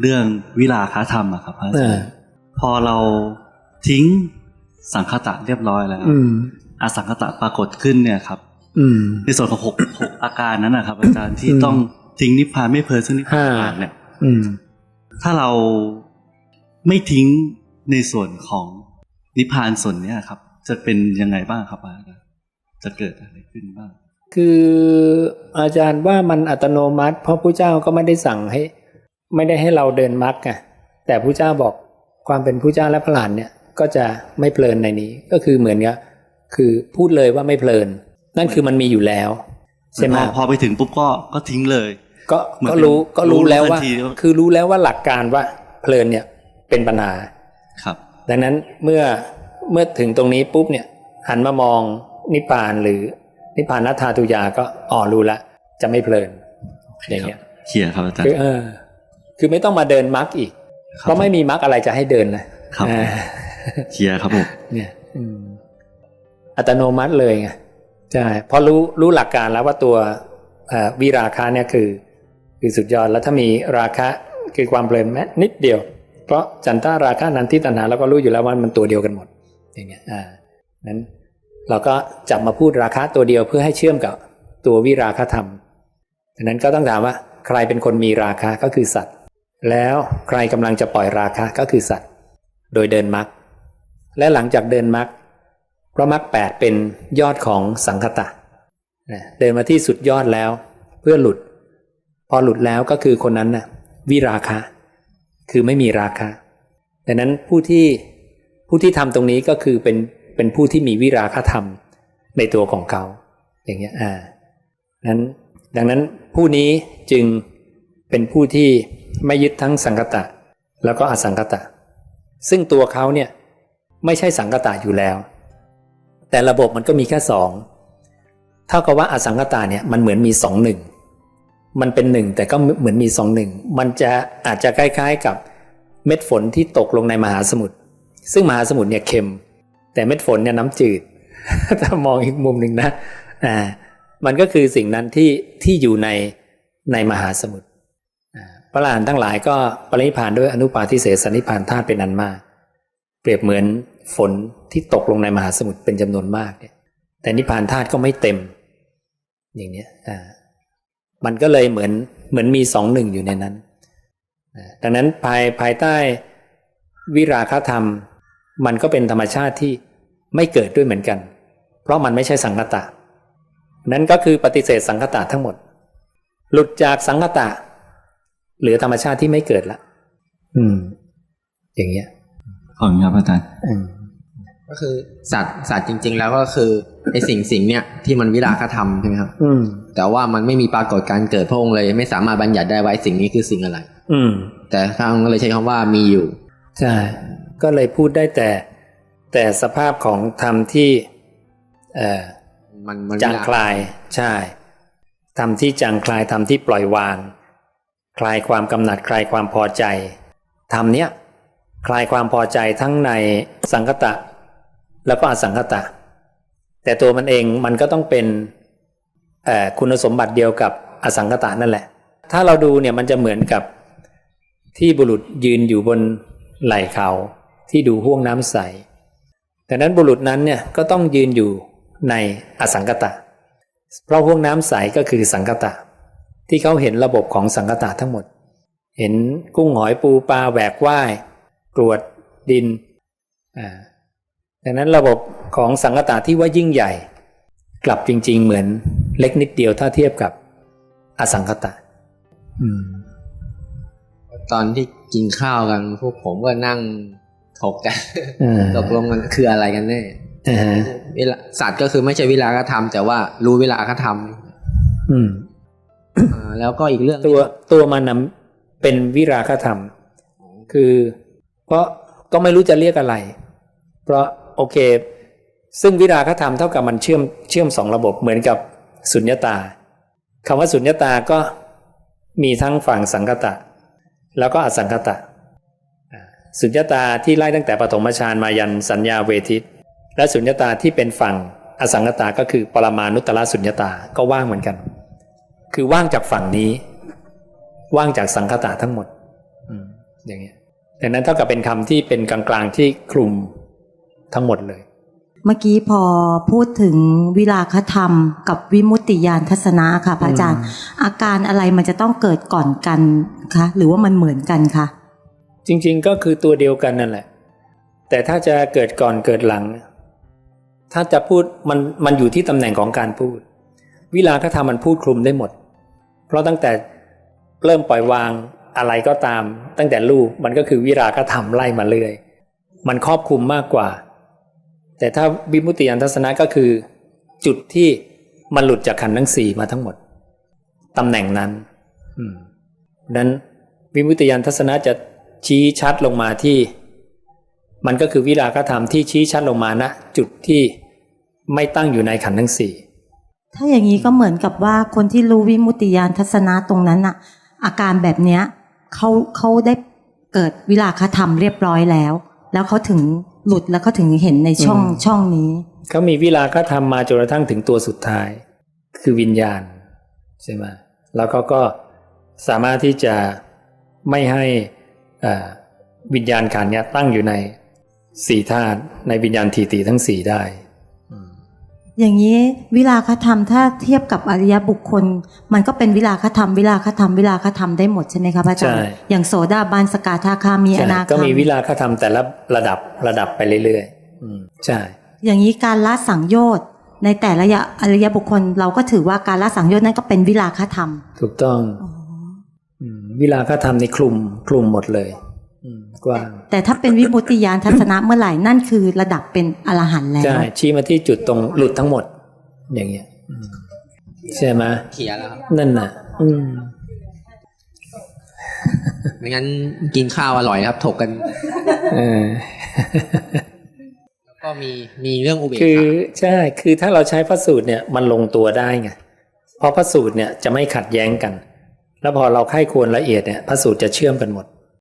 เรื่องวิลาคธรรมอะครับพระอาเอจารอย์พอเราทิ้งสังคตะเรียบร้อยแล้วอืมอสังคตะปรากฏขึ้นเนี่ยครับอืมในส่วนของหกหกอาการนั้นนะครับ อาจารย์ที่อืมต้องทิ้งนิพพานไม่เพลินซึ่งนิพพานอ่าเนี่ยอืมถ้าเราไม่ทิ้งในส่วนของนิพพานส่วนเนี้ยครับ จะเป็นยังไงบ้างครับอาจารย์จะเกิดอะไรขึ้นบ้าง คืออาจารย์ว่ามันอัตโนมัติ เพราะพระเจ้าก็ไม่ได้สั่งให้ ไม่ได้ให้เราเดินมรรคไงแต่พระเจ้าบอกความเป็นพระเจ้าและพระหลานเนี่ยก็จะไม่เพลินในนี้ ก็คือเหมือนกับคือพูดเลยว่าไม่เพลิน นั่นคือมันมีอยู่แล้วใช่ไหมพอพอไปถึงปุ๊บก็ก็ทิ้งเลย ก็เหมือนก็รู้เป็นก็รู้แล้วว่ารู้ทันทีว่า คือรู้แล้วว่าหลักการว่าเพลินเนี่ยเป็นปัญหาครับ ดังนั้นเมื่อเมื่อถึงตรงนี้ปุ๊บเนี่ย หันมามองนิพพานหรือนิพพานนัทธาตุยาก็อ๋อรู้ละจะไม่เพลินอย่างเงี้ยเคลียร์ครับอาจารคือย์เออ คือไม่ต้องมาเดินมรรคอีกครับเพราะไม่มีมรรคอะไรจะให้เดินนะครับอ่าเคลียร์ครับผมเนี่ยอืมอัตโนมัติเลยไงใช่เพราะรู้รู้หลักการแล้วว่าตัวเอ่อวิราคะเนี่ยคือ คือสุดยอดแล้วถ้ามีราคะคือความเพลินแม้นิดเดียว เพราะจันทาราคะนันทิตัณหาเราก็รู้อยู่แล้วว่ามันตัวเดียวกันหมด อย่างเงี้ยอ่านั้นเราก็จับมาพูดราคะตัวเดียวเพื่อให้เชื่อมกับตัววิราคะธรรมดังนั้นก็ต้องถามว่า ใครเป็นคนมีราคะก็คือสัตว์ แล้วใครกำลังจะปล่อยราคะก็คือสัตว์ โดยเดินมรรคและหลังจากเดินมรรคเพราะมรรคแปดเป็นยอดของสังคตะเดินมาที่สุดยอดแล้วเพื่อหลุด พอหลุดแล้วก็คือคนนั้นนะวิราคะ คือไม่มีราคะดังนั้นผู้ที่ผู้ที่ทำตรงนี้ก็คือเป็นเป็นผู้ที่มีวิราคะธรรมในตัวของเขา อย่างเงี้ยอ่านั้นดังนั้นผู้นี้จึงเป็นผู้ที่ ไม่ยึดทั้งสังคตะ แล้วก็อสังคตะ ซึ่งตัวเขาเนี่ยไม่ใช่สังคตะอยู่แล้ว แต่ระบบมันก็มีแค่สองเท่ากับว่าอสังคตะเนี่ยมันเหมือนมีสองหนึ่งมันเป็นหนึ่งแต่ก็เหมือนมีสองหนึ่งมันจะอาจจะคล้ายๆกับเม็ดฝนที่ตกลงในมหาสมุทรซึ่งมหาสมุทรเนี่ยเค็ม แต่เม็ดฝนเนี่ยน้ำจืด ถ้ามองอีกมุมหนึ่งนะอ่ามันก็คือสิ่งนั้นที่ที่อยู่ในในมหาสมุทร พระอรหันต์ทั้งหลายก็ปรินิพานด้วยอนุปาทิเสสนิพานธาตุเป็นอันมาก เปรียบเหมือนฝนที่ตกลงในมหาสมุทรเป็นจำนวนมากเนี่ย แต่นิพานธาตุก็ไม่เต็ม อย่างเนี้ยอ่ามันก็เลยเหมือนเหมือนมีสองหนึ่งอยู่ในนั้น ดังนั้นภายภายใต้วิราคธรรม มันก็เป็นธรรมชาติที่ไม่เกิดด้วยเหมือนกัน เพราะมันไม่ใช่สังคตะ นั้นก็คือปฏิเสธสังคตะทั้งหมด หลุดจากสังคตะ หลือธรรมชาติที่ไม่เกิดละ อืม อย่างเงี้ยขอบคุณครับอาจารย์อืมก็คือสัตว์สัตว์จริง ๆ แล้วก็คือไอสิ่งสิ่งเนี้ยที่มันวิราคธรรมใช่ไหมครับ อืม แต่ว่ามันไม่มีปรากฏการเกิดพระองค์เลย ไม่สามารถบัญญัติได้ว่าไอ้สิ่งนี้คือสิ่งอะไร อืม แต่ทางก็เลยใช้คำว่ามีอยู่ใช่ก็เลยพูดได้แต่แต่สภาพของธรรมที่เอ่อมันมันจางคลายใช่ทำที่จางคลายทำที่ปล่อยวาง คลายความกำหนัดคลายความพอใจทำเนี้ยคลายความพอใจทั้งในสังคตะ แล้วก็อสังคตะ แต่ตัวมันเองมันก็ต้องเป็นคุณสมบัติเดียวกับอสังคตะนั่นแหละ ถ้าเราดูเนี่ยมันจะเหมือนกับที่บุรุษยืนอยู่บนไหล่เขาที่ดูห้วงน้ำใสดังนั้นบุรุษนั้นเนี่ยก็ต้องยืนอยู่ในอสังกตะ เพราะห้วงน้ำใสก็คือสังกตะ ที่เขาเห็นระบบของสังกตะทั้งหมด เห็นกุ้งหอยปูปลาแหวกว่ายกรวดดินอ่าดังนั้นระบบของสังกตะที่ว่ายิ่งใหญ่ กลับจริง ๆ เหมือนเล็กนิดเดียวถ้าเทียบกับอสังกตะอืมตอนที่กินข้าวกันพวกผมก็นั่งถกกันอ่าตกลงกันคืออะไรกันแน่อ่าฮะเวลาสัตว์ก็คือไม่ใช่วิราคธรรมแต่ว่ารู้วิราคธรรมอืมอ่า แล้วก็อีกเรื่องตัวตัวมันนะเป็นวิราคธรรม คือ เพราะก็ไม่รู้จะเรียกอะไร เพราะโอเค ซึ่งวิราคธรรมเท่ากับมันเชื่อมเชื่อมสองระบบเหมือนกับสุญญตาคำว่าสุญญตาก็มีทั้งฝั่งสังคตะ แล้วก็อสังคตะอ่าสุญญตาที่ไล่ตั้งแต่ปฐมฌานมายันสัญญาเวทิต และสุญญตาที่เป็นฝั่งอสังคตาก็คือปรมานุตตรสุญญตาก็ว่างเหมือนกัน คือว่างจากฝั่งนี้ ว่างจากสังคตะทั้งหมดอืมอย่างเงี้ยดังนั้นเท่ากับเป็นคำที่เป็นกลางๆที่คลุมทั้งหมดเลย เมื่อกี้พอพูดถึงวิราคธรรม กับวิมุตติญาณทัศนะค่ะพระอาจารย์ อาการอะไรมันจะต้องเกิดก่อนกันคะหรือว่ามันเหมือนกันคะจริงๆก็คือตัวเดียวกันนั่นแหละ แต่ถ้าจะเกิดก่อนเกิดหลัง ถ้าจะพูดมันมันอยู่ที่ตำแหน่งของการพูด วิลาคธรรมมันพูดคลุมได้หมด เพราะตั้งแต่เริ่มปล่อยวางอะไรก็ตาม ตั้งแต่ลูกมันก็คือวิราคธรรมไล่มาเรื่อยมันครอบคลุมมากกว่า แต่ถ้าวิมุตติยานทัศนะก็คือ จุดที่มันหลุดจากขันธ์ทั้งสี่มาทั้งหมดตำแหน่งนั้นอืมนั้นวิมุตติยานทัศนะจะชี้ชัดลงมาที่ มันก็คือวิราคธรรมที่ชี้ชัดลงมาณจุดที่ไม่ตั้งอยู่ในขันธ์ทั้งสี่ ถ้าอย่างนี้ก็เหมือนกับว่าคนที่รู้วิมุตติญาณทัศนะตรงนั้นอะอาการแบบเนี้ยเขาเขาได้เกิดวิราคธรรมเรียบร้อยแล้ว แล้วเขาถึงหลุดแล้วเขาถึงเห็นในช่องช่องนี้เขามีวิราคธรรมมาจนกระทั่งถึงตัวสุดท้าย คือวิญญาณใช่ไหมแล้วเขาก็สามารถที่จะไม่ให้อ่าวิญญาณขันธ์เนี้ยตั้งอยู่ในสี่ธาตุในวิญญาณทีตีทั้งสี่ได้ อย่างนี้วิราคธรรมถ้าเทียบกับอริยบุคคล มันก็เป็นวิราคธรรมวิราคธรรมวิราคธรรมได้หมดใช่ไหมครับอาจารย์ใช่อย่างโสดาบันสกาธาคามีอใช่นาก็คามีมีวิราคธรรมแต่ละระดับระดับไปเรื่อยๆอืมใช่ อย่างนี้การละสังโยชน์ในแต่ละอริยบุคคล เราก็ถือว่าการละสังโยชน์นั่นก็เป็นวิราคธรรม ถูกต้องมวิราคธรรมในคลุมคลุมหมดเลยอืม กว้างแต่ถ้าเป็นวิมุตติญาณทัศนะเมื่อไหร่นั่นคือระดับเป็นอรหันต์แล้วใช่ชี้มาที่จุดตรงหลุดทั้งหมด อย่างเงี้ยอืมใช่ไหมเคลียร์แล้วครับนั่นน่ะ อืมไม่งั้นกินข้าวอร่อยครับ ถกกันเออก็มีมีเรื่องอุเบกคือขาใช่คือถ้าเราใช้พระสูตรเนี่ยมันลงตัวได้ไงเพราะพระสูตรเนี่ยจะไม่ขัดแย้งกัน แล้วพอเราไข้ควรละเอียดเนี่ยพระสูตรจะเชื่อมกันหมด